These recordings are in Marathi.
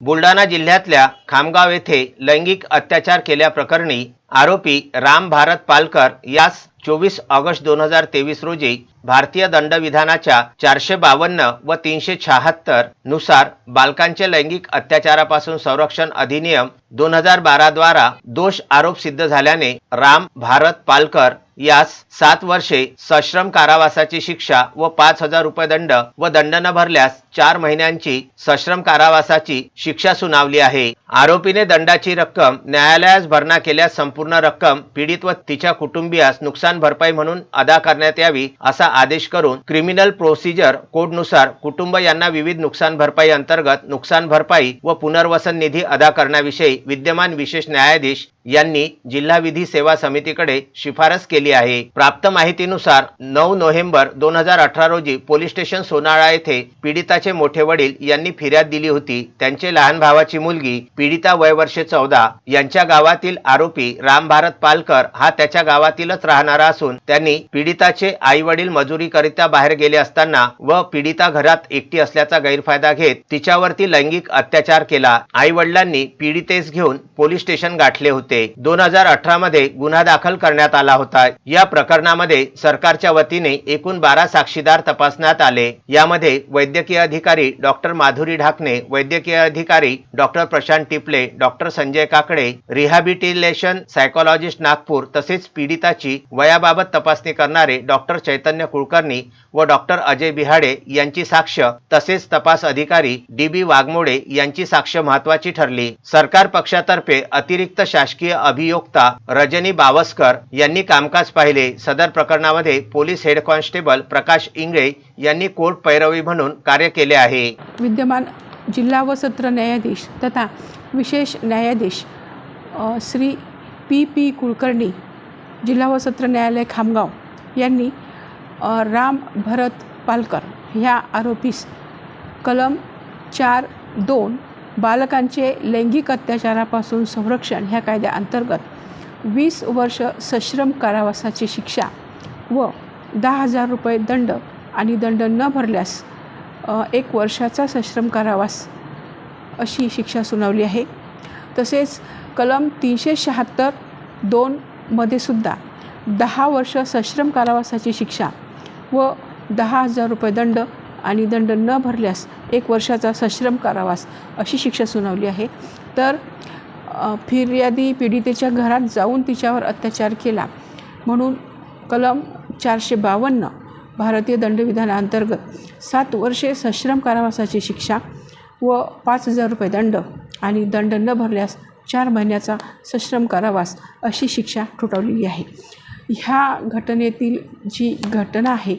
बुलढाणा जिल्ह्यातल्या खामगाव येथे लैंगिक अत्याचार केल्याप्रकरणी आरोपी राम भारत पालकर यास चोवीस ऑगस्ट दोन हजार तेवीस रोजी भारतीय दंडविधानाच्या चारशे बावन्न व तीनशे शहात्तरनुसार बालकांचे लैंगिक अत्याचारापासून संरक्षण अधिनियम दोन हजार बारा द्वारा दोष आरोप सिद्ध झाल्याने राम भारत पालकर यास सात वर्षे सश्रम कारावासाची शिक्षा व पाच हजार रुपये दंड व दंड न भरल्यास चार महिन्यांची सश्रम कारावासाची शिक्षा सुनावली आहे. आरोपीने दंडाची रक्कम न्यायालयास भरणा केल्यास संपूर्ण रक्कम पीडित व तिच्या कुटुंबियास नुकसान भरपाई म्हणून अदा करण्यात यावी असा आदेश करून क्रिमिनल प्रोसिजर कोडनुसार कुटुंब यांना विविध नुकसान भरपाई अंतर्गत नुकसान भरपाई व पुनर्वसन निधी अदा करण्याविषयी विद्यमान विशेष न्यायाधीश यांनी जिल्हा विधी सेवा समितीकडे शिफारस केली आहे. प्राप्त माहितीनुसार नऊ नोव्हेंबर दोन हजार अठरा रोजी पोलीस स्टेशन सोनाळा येथे पीडिताचे मोठे वडील यांनी फिर्याद दिली होती. त्यांचे लहान भावाची मुलगी पीडिता वय वर्षे चौदा यांच्या गावातील आरोपी राम भारत पालकर हा त्याच्या गावातीलच राहणारा असून त्यांनी पीडिताचे आई वडील मजुरीकरिता बाहेर गेले असताना व पीडिता घरात एकटी असल्याचा गैरफायदा घेत तिच्यावरती लैंगिक अत्याचार केला. आई वडिलांनी पीडितेस घेऊन पोलीस स्टेशन गाठले होते. दोन हजार अठरा मध्ये गुन्हा दाखल करण्यात आला होता. या प्रकरणामध्ये सरकारच्या वतीने एकूण बारा साक्षीदार तपासण्यात आले. यामध्ये वैद्यकीय अधिकारी डॉक्टर माधुरी ढाकणे वैद्यकीय अधिकारी doctor Prashant Tiple doctor Sanjay Kakade rehabilitation psychologist Nagpur तसेच पीडिताची वयाबाबत तपासणी करणारे डॉक्टर चैतन्य कुलकर्णी व डॉक्टर अजय बिहाडे यांची साक्ष तसेच तपास अधिकारी डी बी वाघमोडे यांची साक्ष महत्वाची ठरली. सरकार पक्षातर्फे अतिरिक्त शासकीय अभियोक्ता रजनी बावस्कर यांनी कामकाज पाहिले. सदर प्रकरणामध्ये police head constable Prakash Ingle यांनी कोर्ट पैरवी म्हणून कार्य केले आहे. विद्यमान जिल्हा व सत्र न्यायाधीश तथा विशेष न्यायाधीश श्री पी पी कुलकर्णी जिल्हा व सत्र न्यायालय खामगाव यांनी राम भरत पालकर ह्या आरोपीस कलम चार दोन बालकांचे लैंगिक अत्याचारापासून संरक्षण ह्या कायद्याअंतर्गत वीस वर्ष सश्रम कारावासाची शिक्षा व दहा हजार रुपये दंड आणि दंड न भरल्यास एक वर्षाचा सश्रम कारावास अशी शिक्षा सुनावली आहे. तसेच कलम तीनशे शहात्तर दोनमध्ये सुद्धा दहा वर्ष सश्रम कारावासाची शिक्षा व दहा हजार रुपये दंड आणि दंड न भरल्यास एक वर्षाचा सश्रम कारावास अशी शिक्षा सुनावली आहे. तर फिर्यादी पीडितेच्या घरात जाऊन तिच्यावर अत्याचार केला. म्हणून कलम चारशे बावन्न भारतीय दंडविधानाअंतर्गत सात वर्षे सश्रम कारावासाची शिक्षा व पाच हजार रुपये दंड आणि दंड न भरल्यास चार महिन्याचा सश्रम कारावास अशी शिक्षा ठोठावलेली आहे. ह्या घटनेतील जी घटना आहे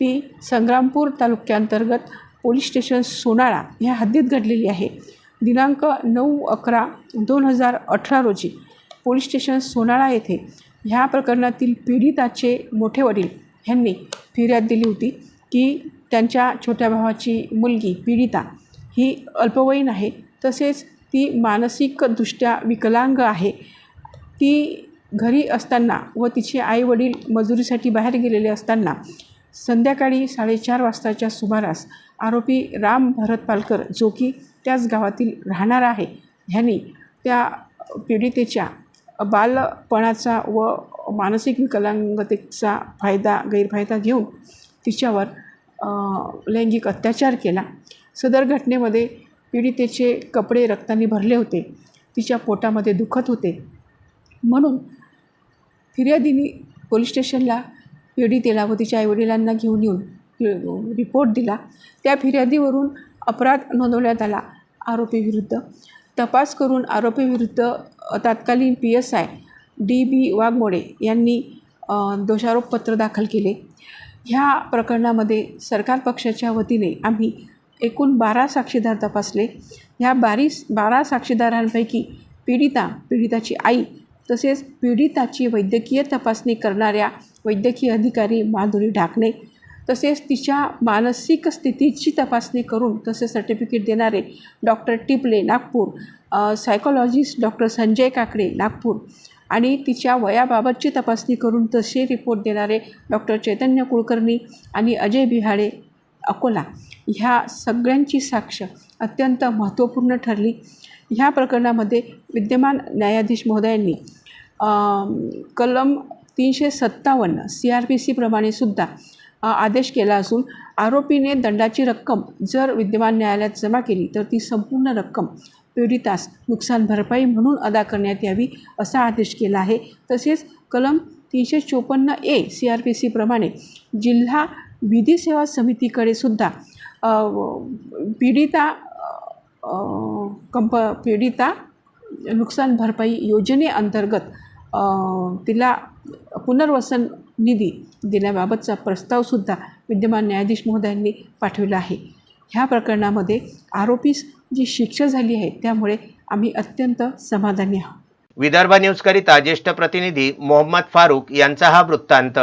ती संग्रामपूर तालुक्याअंतर्गत पोलीस स्टेशन सोनाळा ह्या हद्दीत घडलेली आहे. दिनांक नऊ अकरा दोन हजार अठरा रोजी पोलीस स्टेशन सोनाळा येथे ह्या प्रकरणातील पीडिताचे मोठे वडील ह्यांनी फिर्याद दिली होती की त्यांच्या छोट्या भावाची मुलगी पीडिता ही अल्पवयीन आहे. तसेच ती मानसिकदृष्ट्या विकलांग आहे. ती घरी असताना व तिचे आई वडील मजुरीसाठी बाहेर गेलेले असताना संध्याकाळी साडेचार वाजताच्या सुमारास आरोपी राम भरत पालकर जो की त्याच गावातील राहणार आहे ह्यांनी त्या पीडितेच्या बालपणाचा व मानसिक विकलांगतेचा फायदा गैरफायदा घेऊन तिच्यावर लैंगिक अत्याचार केला. सदर घटनेमध्ये पीडितेचे कपडे रक्ताने भरले होते. तिच्या पोटामध्ये दुखत होते. म्हणून फिर्यादीने पोलीस स्टेशनला पीडितेला व तिच्या आईवडिलांना घेऊन येऊन रिपोर्ट दिला. त्या फिर्यादीवरून अपराध नोंदवण्यात आला आरोपीविरुद्ध. तपास करून आरोपीविरुद्ध तत्कालीन P S I D B Waghmode यांनी दोषारोपपत्र दाखल केले. ह्या प्रकरणामध्ये सरकार पक्षाच्या वतीने आम्ही एकूण बारा साक्षीदार तपासले. ह्या बारीस बारा साक्षीदारांपैकी पीडिता पीडिताची आई तसेच पीडिताची वैद्यकीय तपासणी करणाऱ्या वैद्यकीय अधिकारी माधुरी ढाकणे तसेच तिच्या मानसिक स्थितीची तपासणी करून तसे सर्टिफिकेट देणारे doctor Tiple Nagpur psychologist doctor Sanjay Kakade Nagpur आणि तिच्या वयाबाबतची तपासणी करून तसे रिपोर्ट देणारे डॉक्टर चैतन्य कुलकर्णी आणि अजय बिहाडे अकोला ह्या सगळ्यांची साक्ष अत्यंत महत्त्वपूर्ण ठरली. ह्या प्रकरणामध्ये विद्यमान न्यायाधीश महोदयांनी कलम तीनशे सत्तावन्न सी आर पी सीप्रमाणे सुद्धा आदेश केला असून आरोपीने दंडाची रक्कम जर विद्यमान न्यायालयात जमा केली तर ती संपूर्ण रक्कम पीडितास नुकसान भरपाई म्हणून अदा करण्यात यावी असा आदेश केला आहे. तसेच कलम तीनशे चोपन्न ए सी आर पी सीप्रमाणे जिल्हा विधी सेवा समितीकडे सुद्धा पीडिता कंप पीडिता नुकसान भरपाई योजनेअंतर्गत तिला पुनर्वसन निधी देण्याबाबतचा प्रस्तावसुद्धा विद्यमान न्यायाधीश महोदयांनी पाठविला आहे. ह्या प्रकरणामध्ये आरोपीस जी शिक्षा झाली आहे त्यामुळे आम्ही अत्यंत समाधानी आहोत. विदर्भ न्यूजकरिता ज्येष्ठ प्रतिनिधी मोहम्मद फारूक यांचा हा वृत्तांत.